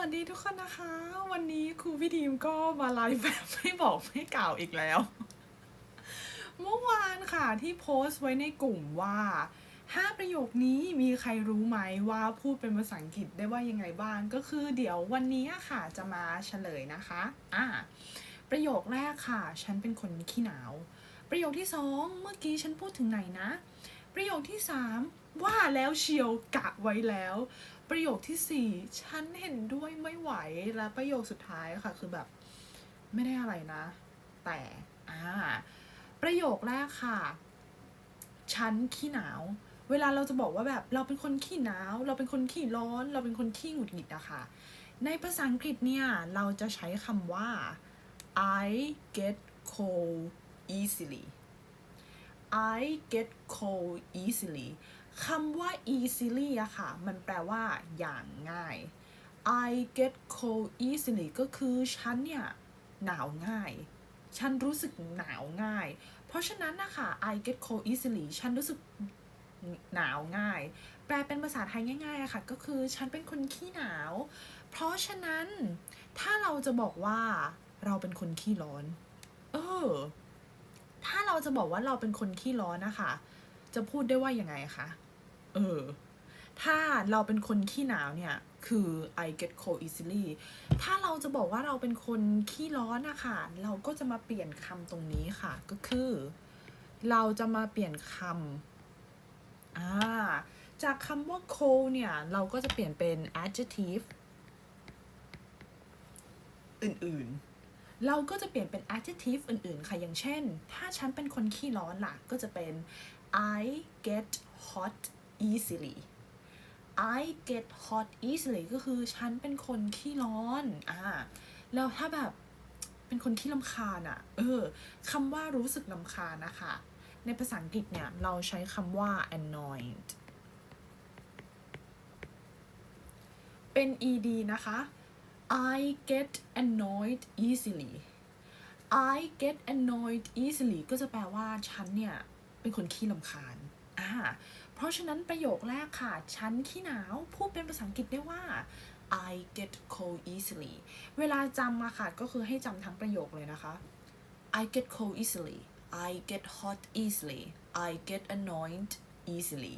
วัสดีทุกคนนะคะ วันนี้ครูพี่ทีมก็มาไลฟ์แบบไม่บอกไม่กล่าวอีกแล้ว เมื่อวานค่ะที่โพสต์ไว้ในกลุ่มว่าห้าประโยคนี้มีใครรู้ไหมว่าพูดเป็นภาษาอังกฤษได้ว่ายังไงบ้างก็คือเดี๋ยววันนี้ค่ะจะมาเฉลยนะคะอ่าประโยคแรกค่ะ ฉันเป็นคนขี้หนาว ประโยคที่สองเมื่อกี้ฉันพูดถึงไหนนะ ประโยคที่สามว่าแล้วเชียวกะไว้แล้ว ประโยคที่สี่ฉันเห็นด้วยไม่ไหวและประโยคสุดท้ายค่ะคือแบบไม่ได้อะไรนะ แต่อ่าประโยคแรกค่ะ ฉันขี้หนาว เวลาเราจะบอกว่าแบบเราเป็นคนขี้หนาว เราเป็นคนขี้ร้อน เราเป็นคนขี้หงุดหงิดอะค่ะ ในภาษาอังกฤษเนี่ย เราจะใช้คำว่า I get cold easily I get cold easily คำว่า easily อะค่ะ มันแปลว่าอย่างง่าย I get cold easily ก็คือฉันเนี่ย หนาวง่าย ฉันรู้สึกหนาวง่าย เพราะฉะนั้นนะคะ I get cold easily ฉันรู้สึกหนาวง่าย แปลเป็นภาษาไทยง่ายๆอะค่ะ ก็คือฉันเป็นคนขี้หนาว เพราะฉะนั้น ถ้าเราจะบอกว่าเราเป็นคนขี้ร้อน เออ ถ้าเราจะบอกว่าเราเป็นคนขี้ร้อนนะคะ จะพูดได้ว่ายังไงคะ เออ ถ้าเราเป็นคนขี้หนาวเนี่ย คือ I get cold easily ถ้าเราจะบอกว่าเราเป็นคนขี้ร้อนนะคะเราก็จะมาเปลี่ยนคำตรงนี้ค่ะ ก็คือ เราจะมาเปลี่ยนคำอ่าจากคำว่า cold เนี่ย เราก็จะเปลี่ยนเป็น adjective อื่นๆ เราก็จะเปลี่ยนเป็น adjective อื่นๆ ค่ะ อย่างเช่น ถ้าฉันเป็นคนขี้ร้อนล่ะ ก็จะเป็น I get hot easily I get hot easily ก็คือฉันเป็นคนขี้ร้อนอ่าแล้วถ้าแบบเป็นคนขี้ลำคาญอะ่ะ เออคำว่ารู้สึกลำคาญนะคะ ในภาษาอังกฤษเนี่ย เราใช้คำว่า annoyed เป็น ed นะคะ I get annoyed easily I get annoyed easily ก็จะแปลว่าฉันเนี่ย เป็นคนขี้ลำคาญอ่า ราะฉะนั้นประโยคแรกค่ะฉันขี้หนาวพูดเป็นภาษาอังกฤษได้ว่า I get cold easily เวลาจำมาค่ะก็คือให้จำทั้งประโยคเลยนะคะ I get cold easily I get hot easily I get annoyed easily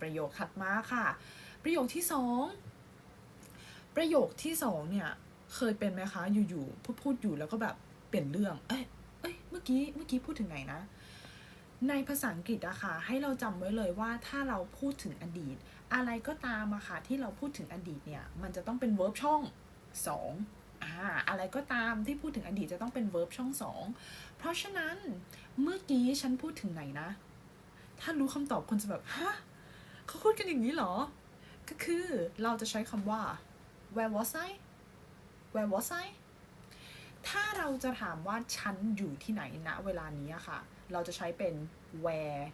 ประโยคถัดมาค่ะ ประโยคที่สองประโยคที่สองเนี่ยเคยเป็นไหมคะอยู่ๆพูดพูดอยู่แล้วก็แบบเปลี่ยนเรื่อง เอ้ยเอ้ยเมื่อกี้เมื่อกี้พูดถึงไหนนะ ในภาษาอังกฤษอะค่ะ ให้เราจำไว้เลยว่าถ้าเราพูดถึงอดีต อะไรก็ตามอะค่ะที่เราพูดถึงอดีตเนี่ยมันจะต้องเป็น verb ช่องสองอ่าอะไรก็ตามที่พูดถึงอดีตจะต้องเป็น verb ช่องสองเพราะฉะนั้นเมื่อกี้ฉันพูดถึงไหนนะ ถ้ารู้คำตอบคนจะแบบฮะเขาพูดกันอย่างนี้เหรอ ก็คือเราจะใช้คำว่า where was I where was I ถ้าเราจะถามว่าฉันอยู่ที่ไหนณเวลานี้อะค่ะ เราจะใช้เป็น where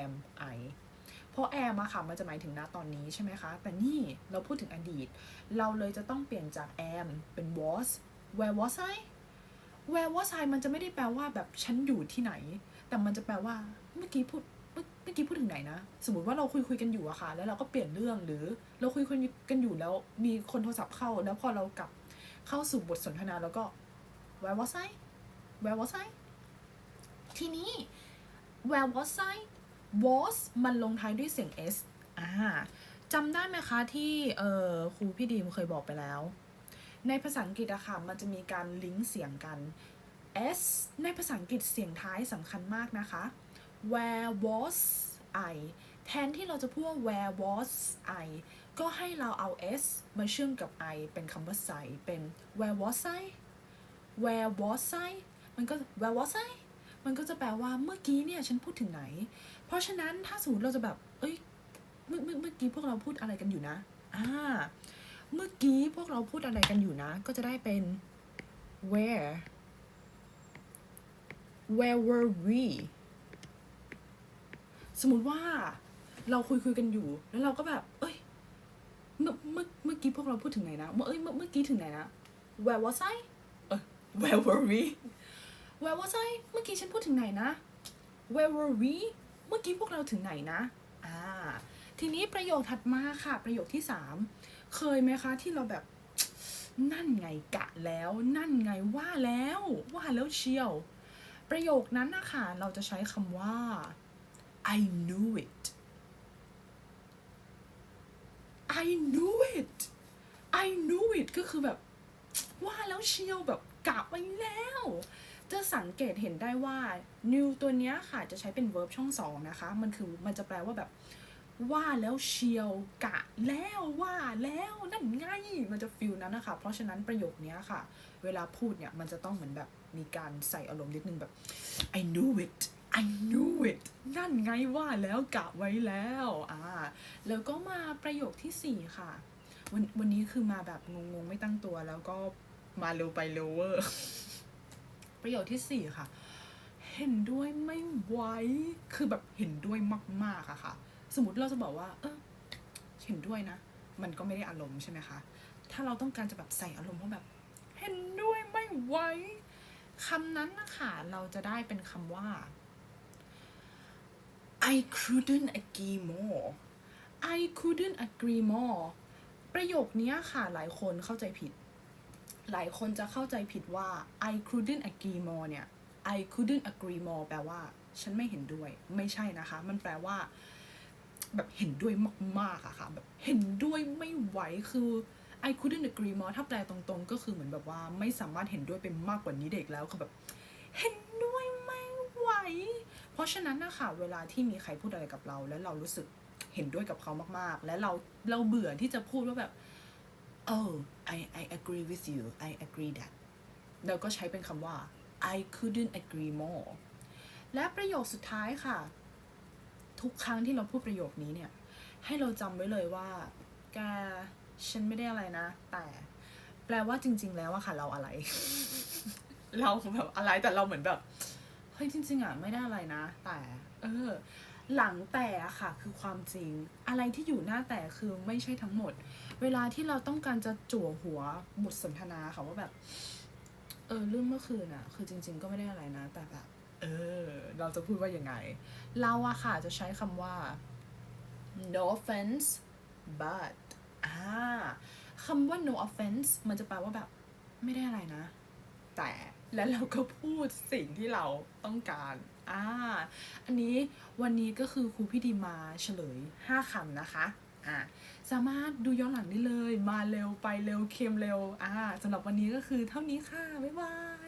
am I เพราะ am อะค่ะ มันจะหมายถึงณตอนนี้ใช่ไหมคะ แต่นี่เราพูดถึงอดีต เราเลยจะต้องเปลี่ยนจาก am เป็น was where was I where was I มันจะไม่ได้แปลว่าแบบฉันอยู่ที่ไหน แต่มันจะแปลว่าเมื่อกี้พูดเมื่อกี้พูดถึงไหนนะ สมมติว่าเราคุยคุยกันอยู่อะค่ะ แล้วเราก็เปลี่ยนเรื่องหรือเราคุยคุยกันอยู่แล้วมีคนโทรศัพท์เข้า แล้วพอเรากลับเข้าสู่บทสนทนาแล้วก็ where was I where was I ทีนี้ where was I was มันลงท้ายด้วยเสียง s อ่าจำได้ไหมคะที่เออครูพี่ดีมเคยบอกไปแล้ว ในภาษาอังกฤษอะค่ะมันจะมีการลิงก์เสียงกัน s ในภาษาอังกฤษเสียงท้ายสำคัญมากนะคะ where was I แทนที่เราจะพูดว่า where was I ก็ให้เราเอา s มาเชื่อมกับ I เป็นคำว่าใสเป็น where was I where was I มันก็ where was I มันก็จะแปลว่าเมื่อกี้เนี่ยฉันพูดถึงไหน เพราะฉะนั้นถ้าสมมติเราจะแบบ เอ้ย เมื่อเมื่อเมื่อกี้พวกเราพูดอะไรกันอยู่นะ อ่า เมื่อกี้พวกเราพูดอะไรกันอยู่นะ ก็จะได้เป็น where where were we สมมติว่าเราคุยคุยกันอยู่ แล้วเราก็แบบ เอ้ย เมื่อเมื่อเมื่อกี้พวกเราพูดถึงไหนนะ เมื่อเอ้ยเมื่อเมื่อกี้ถึงไหนนะ where was I เออ where were we where was I เมื่อกี้ฉันพูดถึงไหนนะ where were we เมื่อกี้พวกเราถึงไหนนะอ่าทีนี้ประโยคถัดมาค่ะ ประโยคที่สามเคยไหมคะที่เราแบบนั่นไงกะแล้ว นั่นไงว่าแล้ว ว่าแล้วเชียว ประโยคนั้นนะคะเราจะใช้คำว่า I knew it I knew it I knew it ก็คือแบบ ว่าแล้วเชียวแบบกะไว้แล้ว จะสังเกตเห็นได้ว่า new ตัวนี้ค่ะจะใช้เป็น verb ช่องสองนะคะ มันคือมันจะแปลว่าแบบว่าแล้วเชียวกะแล้วว่าแล้วนั่นไงมันจะฟิลนั้นนะคะ เพราะฉะนั้นประโยคนี้ค่ะ เวลาพูดเนี่ยมันจะต้องเหมือนแบบมีการใส่อารมณ์นิดนึงแบบ I knew it I knew it นั่นไงว่าแล้วกะไว้แล้วอ่าแล้วก็มาประโยคที่สี่ค่ะ วันวันนี้คือมาแบบงงๆ ไม่ตั้งตัวแล้วก็มาเร็วไปเร็วเวอร์ ประโยคที่สี่ค่ะ เห็นด้วยไม่ไหวคือแบบเห็นด้วยมากๆอะค่ะ สมมติเราจะบอกว่า เออเห็นด้วยนะ มันก็ไม่ได้อารมณ์ใช่ไหมคะ ถ้าเราต้องการจะแบบใส่อารมณ์ว่าแบบ เห็นด้วยไม่ไหวคำนั้นนะคะเราจะได้เป็นคำว่า I couldn't agree more I couldn't agree more ประโยคนี้ค่ะหลายคนเข้าใจผิด หลายคนจะเข้าใจผิดว่า I couldn't agree more เนี่ย I couldn't agree more แปลว่า ฉันไม่เห็นด้วย ไม่ใช่นะคะ มันแปลว่า แบบเห็นด้วยมากๆอะค่ะ แบบเห็นด้วยไม่ไหว คือ I couldn't agree more ถ้าแปลตรงๆ ก็คือเหมือนแบบว่า ไม่สามารถเห็นด้วยเป็นมากกว่านี้เด็กแล้ว คือแบบ เห็นด้วยไม่ไหว เพราะฉะนั้นนะคะ เวลาที่มีใครพูดอะไรกับเรา แล้วเรารู้สึกเห็นด้วยกับเขามากๆ และเรา เราเบื่อที่จะพูดว่าแบบ oh I I agree with you I agree that เราก็ใช้เป็นคำว่า I couldn't agree more และประโยคสุดท้ายค่ะ ทุกครั้งที่เราพูดประโยคนี้เนี่ย ให้เราจำไว้เลยว่า แก ฉันไม่ได้อะไรนะ แต่ แปลว่าจริง ๆ แล้วอะค่ะ เราอะไร เราแบบอะไรแต่เราเหมือนแบบ เฮ้ยจริง ๆอะไม่ได้อะไรนะ แต่ เออ หลังแต่อะค่ะคือความจริง อะไรที่อยู่หน้าแต่คือไม่ใช่ทั้งหมด เวลาที่เราต้องการจะจั่วหัวบทสนทนาค่ะว่าแบบเออเรื่องเมื่อคืนอะคือจริง ๆ ก็ไม่ได้อะไรนะ แต่แบบเออ เราจะพูดว่ายังไง เราอะค่ะจะใช้คำว่า no offense but อ่าคำว่า no offense มันจะแปลว่าแบบไม่ได้อะไรนะ แต่และเราก็พูดสิ่งที่เราต้องการ อ่า อันนี้วันนี้ก็คือครูพี่ดีมาเฉลย 5คำนะคะอ่าสามารถดูย้อนหลังได้เลย มาเร็วไปเร็วเค็มเร็วอ่าสำหรับวันนี้ก็คือเท่านี้ค่ะ บ๊ายบาย